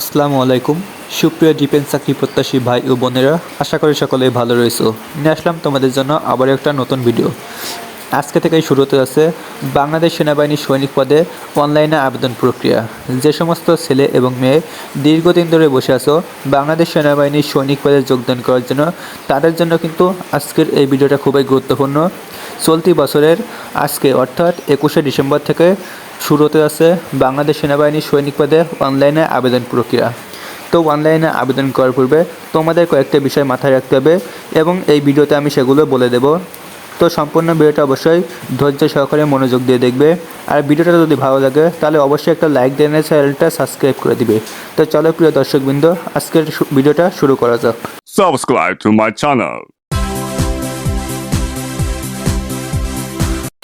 আসসালামু আলাইকুম। সুপ্রিয় ডিফেন্স চাকরি প্রত্যাশী ভাই ও বোনেরা, আশা করি সকলেই ভালো রয়েছো। নিয়ে আসলাম তোমাদের জন্য আবার একটা নতুন ভিডিও। আজকে থেকেই শুরু হতে যাচ্ছে বাংলাদেশ সেনাবাহিনীর সৈনিক পদে অনলাইনে আবেদন প্রক্রিয়া। যে সমস্ত ছেলে এবং মেয়ে দীর্ঘদিন ধরে বসে আছো বাংলাদেশ সেনাবাহিনীর সৈনিক পদে যোগদান করার জন্য, তাদের জন্য কিন্তু আজকের এই ভিডিওটা খুবই গুরুত্বপূর্ণ। চলতি বছরের আজকে, অর্থাৎ একুশে ডিসেম্বর থেকে শুরু আছে বাংলাদেশ সেনাবাহিনীর সৈনিক পদে অনলাইনে আবেদন প্রক্রিয়া। তো অনলাইনে আবেদন করার পূর্বে তোমাদের কয়েকটা বিষয় মাথায় রাখতে হবে এবং এই ভিডিওতে আমি সেগুলো বলে দেব। তো সম্পূর্ণ ভিডিওটা অবশ্যই ধৈর্য সহকারে মনোযোগ দিয়ে দেখবে। আর ভিডিওটা যদি ভালো লাগে, তাহলে অবশ্যই একটা লাইক দিয়ে চ্যানেলটা সাবস্ক্রাইব করে দিবে। তো চলো প্রিয় দর্শকবৃন্দ, আজকের ভিডিওটা শুরু করা যাক। Subscribe to my channel.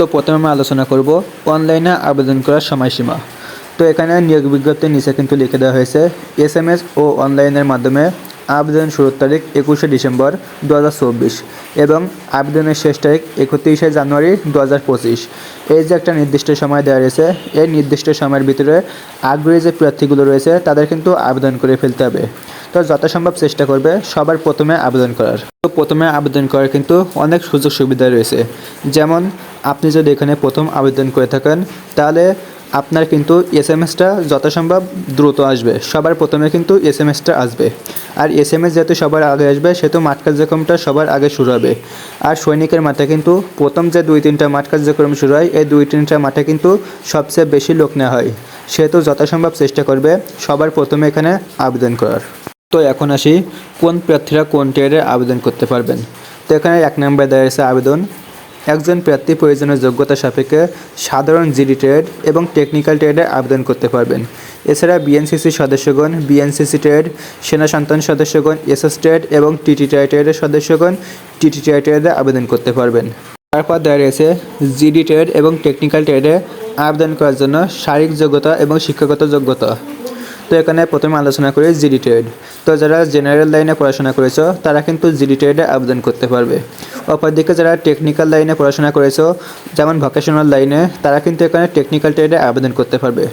তো প্রথমে আমি আলোচনা করব অনলাইনে আবেদন করার সময়সীমা। তো এখানে নিয়োগ বিজ্ঞপ্তির নিচে কিন্তু লিখে দেওয়া হয়েছে, এস এম এস ও অনলাইনের মাধ্যমে আবেদন শুরুর তারিখ একুশে ডিসেম্বর দু হাজার চব্বিশ এবং আবেদনের শেষ তারিখ একত্রিশে জানুয়ারি দু হাজার পঁচিশ। এই যে একটা নির্দিষ্ট সময় দেওয়া রয়েছে, এই নির্দিষ্ট সময়ের ভিতরে আগ্রহী যে প্রার্থীগুলো রয়েছে, তাদের কিন্তু আবেদন করে ফেলতে হবে। তো যথাসম্ভব চেষ্টা করবে সবার প্রথমে আবেদন করার। তো প্রথমে আবেদন করার কিন্তু অনেক সুযোগ সুবিধা রয়েছে। যেমন, আপনি যদি এখানে প্রথম আবেদন করে থাকেন, তাহলে আপনার কিন্তু এস এম এসটা যথাসম্ভব দ্রুত আসবে। সবার প্রথমে কিন্তু এস এম এসটা আসবে। আর এস এম এস যেহেতু সবার আগে আসবে, সেহেতু মাঠ কার্যক্রমটা সবার আগে শুরু হবে। আর সৈনিকের মাঠে কিন্তু প্রথম যে দুই তিনটা মাঠ কার্যক্রম শুরু হয়, এই দুই তিনটা মাঠে কিন্তু সবচেয়ে বেশি লোক নেওয়া হয়। সেহেতু যথাসম্ভব চেষ্টা করবে সবার প্রথমে এখানে আবেদন করার। তো এখন আসি, কোন প্রার্থীরা কোন ট্রেডে আবেদন করতে পারবেন? তো এখানে এক নম্বরে দেওয়া রয়েছে আবেদন। একজন প্রার্থী প্রয়োজনীয় যোগ্যতা সাপেক্ষে সাধারণ জিডি ট্রেড এবং টেকনিক্যাল ট্রেডে আবেদন করতে পারবেন। এছাড়া বিএনসিসি সদস্যগণ, বিএনসিসি ট্রেড, সেনা সন্তান সদস্যগণ, এসএস ট্রেড এবং টিটিটিআই ট্রেডের সদস্যগণ টিটিটিআই ট্রেডে আবেদন করতে পারবেন। তারপর দেওয়া রয়েছে জিডি ট্রেড এবং টেকনিক্যাল ট্রেডে আবেদন করার জন্য শারীরিক যোগ্যতা এবং শিক্ষাগত যোগ্যতা। তো এখানে প্রথমে আলোচনা করি জিডি ট্রেড। তো যারা জেনারেল লাইনে পড়াশোনা করেছ, তারা কিন্তু জিডি ট্রেডে আবেদন করতে পারবে। অপরদিকে যারা টেকনিক্যাল লাইনে পড়াশোনা করেছ, যেমন ভোকেশনাল লাইনে তারা কিন্তু এখানে টেকনিক্যাল ট্রেডে আবেদন করতে পারবে।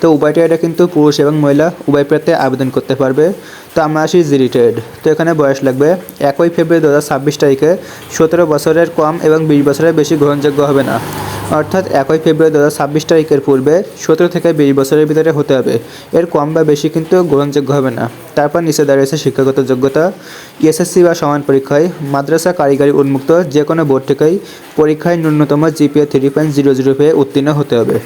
তো উভয় ট্রেডে কিন্তু পুরুষ এবং মহিলা উভয় প্রার্থী আবেদন করতে পারবে। তো আমরা আসি জিরি ট্রেড তো এখানে বয়স লাগবে একই ফেব্রুয়ারি দু হাজার ছাব্বিশ তারিখে। সতেরো বছরের কম এবং বিশ বছরের বেশি গ্রহণযোগ্য হবে না। অর্থাৎ একই ফেব্রুয়ারি দু হাজার ছাব্বিশ তারিখের পূর্বে সতেরো থেকে বিশ বছরের ভিতরে হতে হবে। এর কম বা বেশি কিন্তু গ্রহণযোগ্য হবে না। তারপর নিচে দাঁড়িয়েছে শিক্ষাগত যোগ্যতা, এসএসসি বা সমান পরীক্ষায়, মাদ্রাসা কারিগরি উন্মুক্ত যে কোনো বোর্ড থেকেই পরীক্ষায় ন্যূনতম GPA three point zero zero পেয়ে উত্তীর্ণ হতে হবে।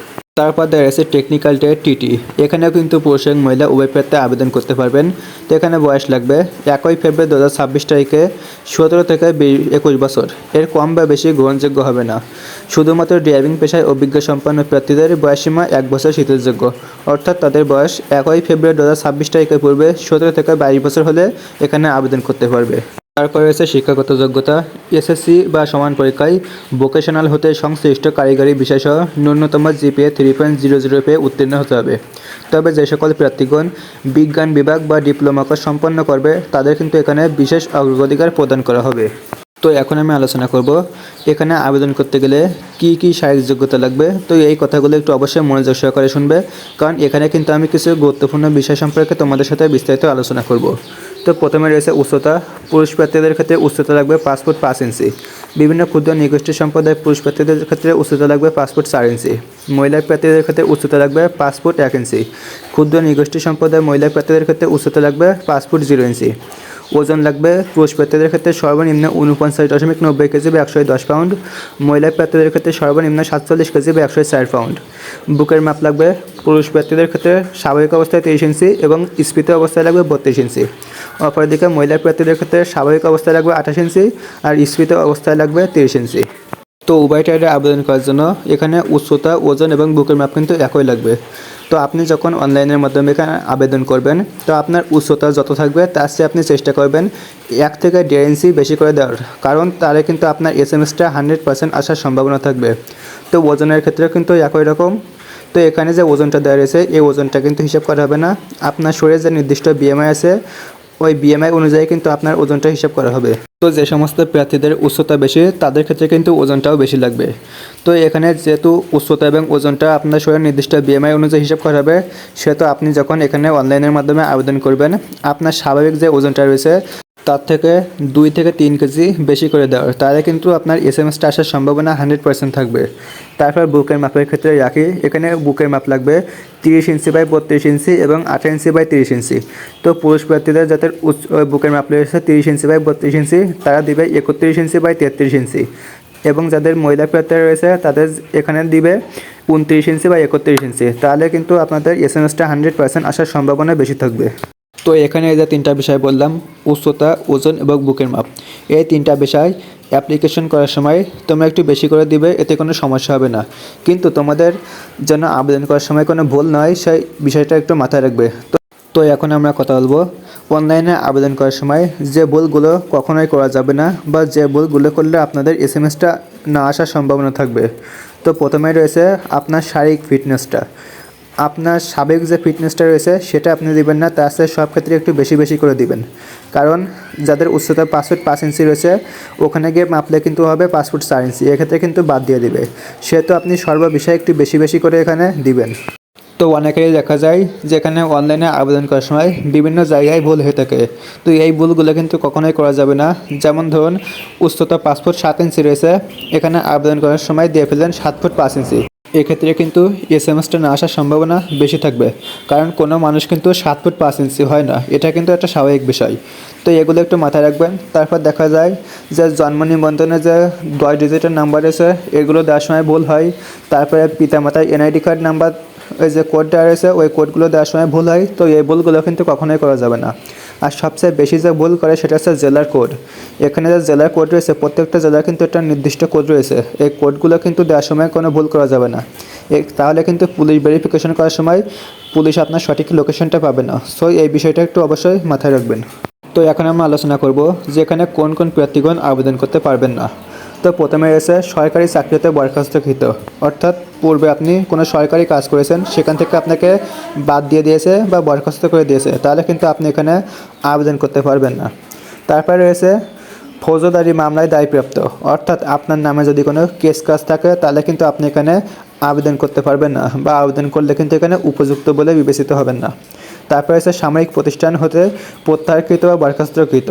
তারপর দেখা যাচ্ছে টেকনিক্যাল ট্রেড টিটি এখানেও কিন্তু পুরুষ এবং মহিলা উভয় প্রার্থী আবেদন করতে পারবেন। তো এখানে বয়স লাগবে একই ফেব্রুয়ারি দু হাজার ছাব্বিশ তারিখে সতেরো থেকে একুশ বছর। এর কম বা বেশি গ্রহণযোগ্য হবে না। শুধুমাত্র ড্রাইভিং পেশায় অভিজ্ঞ সম্পন্ন প্রার্থীদের বয়সীমা এক বছর শীতযোগ্য অর্থাৎ তাদের বয়স একই ফেব্রুয়ারি দু হাজার ছাব্বিশ তারিখের পূর্বে সতেরো থেকে বাইশ বছর হলে এখানে আবেদন করতে পারবে। তারপরে রয়েছে শিক্ষাগত যোগ্যতা এসএসসি বা সমান পরীক্ষায় ভোকেশনাল হতে সংশ্লিষ্ট কারিগরি বিষয়সহ ন্যূনতম GPA three point zero zero পেয়ে উত্তীর্ণ হতে হবে। তবে যে সকল প্রার্থীগণ বিজ্ঞান বিভাগ বা ডিপ্লোমা কোর্স সম্পন্ন করবে, তাদের কিন্তু এখানে বিশেষ অগ্রাধিকার প্রদান করা হবে। তো এখন আমি আলোচনা করব, এখানে আবেদন করতে গেলে কি কি শারীরিক যোগ্যতা লাগবে? তো এই কথাগুলো একটু অবশ্যই মনোযোগ সহকারে শুনবে, কারণ এখানে কিন্তু আমি কিছু গুরুত্বপূর্ণ বিষয় সম্পর্কে তোমাদের সাথে বিস্তারিত আলোচনা করব। তো প্রথমে রয়েছে উচ্চতা। পুরুষ প্রার্থীদের ক্ষেত্রে উচ্চতা লাগবে পাঁচ ফুট পাঁচ ইঞ্চি। বিভিন্ন ক্ষুদ্র নিগোষ্ঠী সম্প্রদায় পুরুষ প্রার্থীদের ক্ষেত্রে উচ্চতা লাগবে পাঁচ ফুট চার ইঞ্চি। মহিলা প্রার্থীদের ক্ষেত্রে উচ্চতা লাগবে পাঁচ ফুট এক ইঞ্চি। ক্ষুদ্র নিগোষ্ঠী সম্প্রদায় মহিলা প্রার্থীদের ক্ষেত্রে উচ্চতা লাগবে পাঁচ ফুট জিরো ইঞ্চি। ওজন লাগবে পুরুষ প্রার্থীদের ক্ষেত্রে সর্বনিম্ন উনপঞ্চাশ দশমিক নব্বই কেজি বা একশো দশ পাউন্ড মহিলা প্রার্থীদের ক্ষেত্রে সর্বনিম্ন সাতচল্লিশ কেজি বা একশো চার পাউন্ড বুকের মাপ লাগবে পুরুষ প্রার্থীদের ক্ষেত্রে স্বাভাবিক অবস্থায় তেইশ ইঞ্চি এবং স্ফীত অবস্থায় লাগবে বত্রিশ ইঞ্চি। অপরদিকে মহিলা প্রার্থীদের ক্ষেত্রে স্বাভাবিক অবস্থায় লাগবে আঠাশ ইঞ্চি আর স্ফীত অবস্থায় লাগবে তিরিশ ইঞ্চি। তো উভয় টাইডে আবেদন করার জন্য এখানে উচ্চতা, ওজন এবং বুকের মাপ কিন্তু একই লাগবে। তো আপনি যখন অনলাইনের মাধ্যমে এখানে আবেদন করবেন, তো আপনার উচ্চতা যত থাকবে, তার চেয়ে আপনি চেষ্টা করবেন এক থেকে দেড় ইঞ্চি বেশি করে দেওয়ার। কারণ তাহলে কিন্তু আপনার এস এম এসটা হান্ড্রেড পার্সেন্ট আসার সম্ভাবনা থাকবে। তো ওজনের ক্ষেত্রেও কিন্তু একই রকম। তো এখানে যে ওজনটা দেওয়া রয়েছে, এই ওজনটা কিন্তু হিসাব করা হবে না। আপনার শরীরে যে নির্দিষ্ট বিএমআই আছে ওই বিএমআই অনুযায়ী কিন্তু আপনার ওজনটা হিসাব করা হবে। তো যে সমস্ত প্রার্থীদের উচ্চতা বেশি, তাদের ক্ষেত্রে কিন্তু ওজনটাও বেশি লাগবে। তো এখানে যেহেতু উচ্চতা এবং ওজনটা আপনার শরীরের নির্দিষ্ট বিএমআই অনুযায়ী হিসাব করা হবে, সেহেতু আপনি যখন এখানে অনলাইনের মাধ্যমে আবেদন করবেন, আপনার স্বাভাবিক যে ওজনটা রয়েছে তার থেকে দুই থেকে তিন কেজি বেশি করে দেওয়ার তাহলে কিন্তু আপনার এস এম এসটা আসার সম্ভাবনা হান্ড্রেড পার্সেন্ট থাকবে। তারপর বুকের মাপের ক্ষেত্রে রাখি। এখানে বুকের মাপ লাগবে তিরিশ ইঞ্চি বাই বত্রিশ ইঞ্চি এবং আঠারো ইঞ্চি বাই তিরিশ ইঞ্চি। তো পুরুষ প্রার্থীদের যাদের উচ্চ বুকের মাপ রয়েছে তিরিশ ইঞ্চি বাই বত্রিশ ইঞ্চি, তারা দিবে একত্রিশ ইঞ্চি বাই তেত্রিশ ইঞ্চি। এবং যাদের মহিলা প্রার্থীরা রয়েছে, তাদের এখানে দিবে উনত্রিশ ইঞ্চি বা একত্রিশ ইঞ্চি। তাহলে কিন্তু আপনাদের এস এম এসটা হান্ড্রেড পার্সেন্ট আসার সম্ভাবনা বেশি থাকবে। তো এখানে এই যে তিনটা বিষয় বললাম, উচ্চতা, ওজন এবং বুকের মাপ। এই তিনটা বিষয় অ্যাপ্লিকেশন করার সময় তোমরা একটু বেশি করে দিবে, এতে কোনো সমস্যা হবে না। কিন্তু তোমাদের যেন আবেদন করার সময় কোনো ভুল নয়, সেই বিষয়টা একটু মাথায় রাখবে। তো তো এখন আমরা কথা বলব। অনলাইনে আবেদন করার সময় যে ভুলগুলো কখনোই করা যাবে না বা যে ভুলগুলো করলে আপনাদের এস এম এসটা না আসার সম্ভাবনা থাকবে। তো প্রথমে রয়েছে আপনার শারীরিক ফিটনেসটা আপনার সাবেক যে ফিটনেসটা রয়েছে, সেটা আপনি দিবেন না তার সাথে সব ক্ষেত্রে একটু বেশি বেশি করে দিবেন। কারণ যাদের উচ্চতা পাঁচ ফুট পাঁচ ইঞ্চি রয়েছে, ওখানে গিয়ে মাপলে কিন্তু হবে পাঁচ ফুট চার ইঞ্চি এক্ষেত্রে কিন্তু বাদ দিয়ে দিবে। সেহেতু আপনি সর্ববিষয়ে একটু বেশি বেশি করে এখানে দিবেন। তো অনেকেরই দেখা যায়, যেখানে অনলাইনে আবেদন করার সময় বিভিন্ন জায়গায় ভুল হয়ে থাকে। তো এই ভুলগুলো কিন্তু কখনোই করা যাবে না। যেমন ধরুন, উচ্চতা পাঁচ ফুট সাত ইঞ্চি রয়েছে, এখানে আবেদন করার সময় দিয়ে ফেলেন সাত ফুট পাঁচ ইঞ্চি এক্ষেত্রে কিন্তু এস এম না আসার সম্ভাবনা বেশি থাকবে। কারণ কোনো মানুষ কিন্তু সাত ফুট পাঁচ ইঞ্চি হয় না। এটা কিন্তু একটা স্বাভাবিক বিষয়। তো এগুলো একটু মাথায় রাখবেন। তারপর দেখা যায় যে জন্ম নিবন্ধনে যে দশ ডিজিটের নাম্বার আছে এগুলো দেওয়ার সময় ভুল হয়। তারপরে পিতামাতার এনআইডি কার্ড নাম্বার ওই যে কোডটা রয়েছে, ওই কোডগুলো দেওয়ার সময় ভুল হয়। তো এই ভুলগুলো কিন্তু কখনোই করা যাবে না। আর সবচেয়ে বেশি যে ভুল করে সেটা হচ্ছে জেলার কোড। এখানে যে জেলার কোড রয়েছে, প্রত্যেকটা জেলার কিন্তু একটা নির্দিষ্ট কোড রয়েছে। এই কোডগুলো কিন্তু দেওয়ার সময় কোনো ভুল করা যাবে না। তাহলে কিন্তু পুলিশ ভেরিফিকেশন করার সময় পুলিশ আপনার সঠিক লোকেশনটা পাবে না। সো এই বিষয়টা একটু অবশ্যই মাথায় রাখবেন। তো এখন আমরা আলোচনা করব যে এখানে কোন কোন প্রার্থীগণ আবেদন করতে পারবেন না। তো প্রথমে রয়েছে সরকারি চাকরিতে বরখাস্তকৃত অর্থাৎ পূর্বে আপনি কোনো সরকারি কাজ করেছেন, সেখান থেকে আপনাকে বাদ দিয়ে দিয়েছে বা বরখাস্ত করে দিয়েছে। তাহলে কিন্তু আপনি এখানে আবেদন করতে পারবেন না। তারপরে রয়েছে ফৌজদারি মামলায় দায়প্রাপ্ত। অর্থাৎ আপনার নামে যদি কোনো কেস কাজ থাকে, তাহলে কিন্তু আপনি এখানে আবেদন করতে পারবেন না বা আবেদন করলে কিন্তু এখানে উপযুক্ত বলে বিবেচিত হবেন না। তারপরে আছে সামরিক প্রতিষ্ঠান হতে প্রত্যাহারকৃত বা বরখাস্তকৃত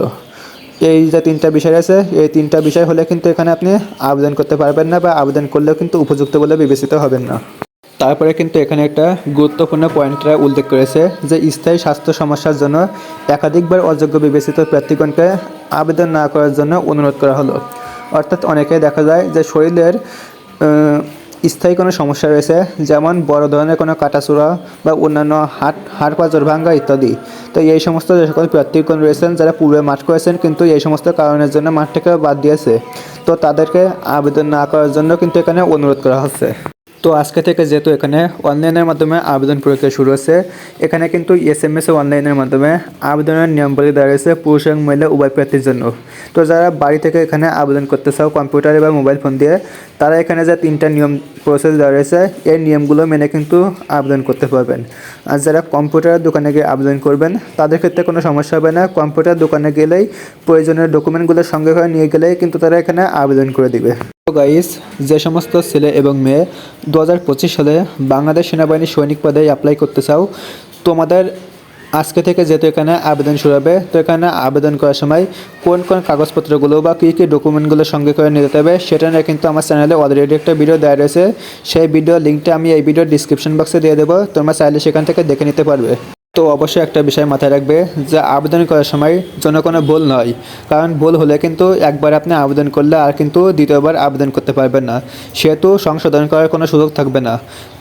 এই যে তিনটা বিষয় আছে এই তিনটা বিষয় হলে কিন্তু এখানে আপনি আবেদন করতে পারবেন না বা আবেদন করলেও কিন্তু উপযুক্ত বলে বিবেচিত হবেন না। তারপরে কিন্তু এখানে একটা গুরুত্বপূর্ণ পয়েন্টটা উল্লেখ করেছে যে, স্থায়ী স্বাস্থ্য সমস্যার জন্য একাধিকবার অযোগ্য বিবেচিত প্রার্থীগণকে আবেদন না করার জন্য অনুরোধ করা হলো। অর্থাৎ অনেকে দেখা যায় যে, শরীরের স্থায়ী কোনো সমস্যা রয়েছে? যেমন বড় ধরনের কোনো কাটাচুরা বা অন্যান্য হাট হাড় পাঁজর ভাঙ্গা ইত্যাদি। তো এই সমস্ত যে সকল প্রার্থীগণ রয়েছেন, যারা পূর্বে মাঠ করেছেন, কিন্তু এই সমস্ত কারণের জন্য মাঠ থেকে বাদ দিয়েছে। তো তাদেরকে আবেদন না করার জন্য কিন্তু এখানে অনুরোধ করা হচ্ছে। তো আজকে থেকে যেহেতু এখানে অনলাইনের মাধ্যমে আবেদন প্রক্রিয়া শুরু হচ্ছে এখানে কিন্তু এস এম এস অনলাইনের মাধ্যমে আবেদনের নিয়মগুলি দেওয়া রয়েছে পুরুষ এবং মহিলা উভয় প্রার্থীর জন্য। তো যারা বাড়ি থেকে এখানে আবেদন করতে চাও কম্পিউটার বা মোবাইল ফোন দিয়ে, তারা এখানে যে তিনটা নিয়ম প্রসেস দেওয়া রয়েছে, এই নিয়মগুলো মেনে কিন্তু আবেদন করতে পারবেন। আর যারা কম্পিউটারের দোকানে গিয়ে আবেদন করবেন, তাদের ক্ষেত্রে কোনো সমস্যা হবে না। কম্পিউটার দোকানে গেলেই প্রয়োজনীয় ডকুমেন্টগুলো সঙ্গে করে নিয়ে গেলেই কিন্তু তারা এখানে আবেদন করে দিবে। গাইস যে সমস্ত ছেলে এবং মেয়ে দু হাজার পঁচিশ সালে বাংলাদেশ সেনাবাহিনীর সৈনিক পদে অ্যাপ্লাই করতে চাও, তোমাদের আজকে থেকে যেহেতু এখানে আবেদন শুরু হবে, তো এখানে আবেদন করার সময় কোন কোন কাগজপত্রগুলো বা কী কী ডকুমেন্টগুলো সঙ্গে করে নিয়ে যেতে হবে, সেটা নিয়ে কিন্তু আমার চ্যানেলে অলরেডি একটা ভিডিও দেওয়া রয়েছে। সেই ভিডিও লিঙ্কটা আমি এই ভিডিওর ডিসক্রিপশন বক্সে দিয়ে দেবো, তোমরা চাইলে সেখান থেকে দেখে নিতে পারবে। তো অবশ্যই একটা বিষয় মাথায় রাখবে যে আবেদন করার সময় যেন কোনো ভুল নয়। কারণ ভুল হলে কিন্তু একবার আপনি আবেদন করলে আর কিন্তু দ্বিতীয়বার আবেদন করতে পারবেন না। সেহেতু সংশোধন করার কোনো সুযোগ থাকবে না।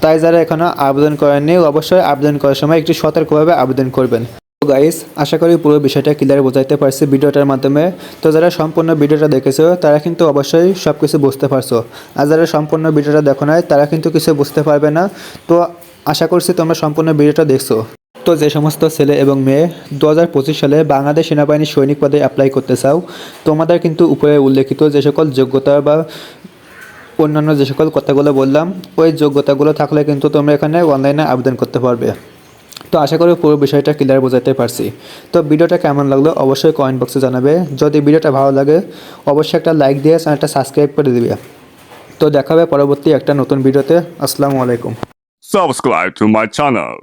তাই যারা এখনও আবেদন করেননি, অবশ্যই আবেদন করার সময় একটু সতর্কভাবে আবেদন করবেন। তো গাইস আশা করি পুরো বিষয়টা ক্লিয়ার বোঝাইতে পারছি ভিডিওটার মাধ্যমে। তো যারা সম্পূর্ণ ভিডিওটা দেখেছ, তারা কিন্তু অবশ্যই সব কিছু বুঝতে পারছ। আর যারা সম্পূর্ণ ভিডিওটা দেখো নাই, তারা কিন্তু কিছু বুঝতে পারবে না। তো আশা করছি তোমরা সম্পূর্ণ ভিডিওটা দেখছ। তো যে সমস্ত ছেলে এবং মেয়ে দু হাজার পঁচিশ সালে বাংলাদেশ সেনাবাহিনীর সৈনিক পদে অ্যাপ্লাই করতে চাও, তোমাদের কিন্তু উপরে উল্লেখিত যে সকল যোগ্যতা বা অন্যান্য যে সকল কথাগুলো বললাম, ওই যোগ্যতাগুলো থাকলে কিন্তু তোমরা এখানে অনলাইনে আবেদন করতে পারবে। তো আশা করি পুরো বিষয়টা ক্লিয়ার বোঝাতে পারছি। তো ভিডিওটা কেমন লাগল অবশ্যই কমেন্ট বক্সে জানাবে। যদি ভিডিওটা ভালো লাগে, অবশ্যই একটা লাইক দিয়ে চ্যানেলটা সাবস্ক্রাইব করে দিবে। তো দেখা হবে পরবর্তী একটা নতুন ভিডিওতে। আসসালামু আলাইকুম। Subscribe to my channel.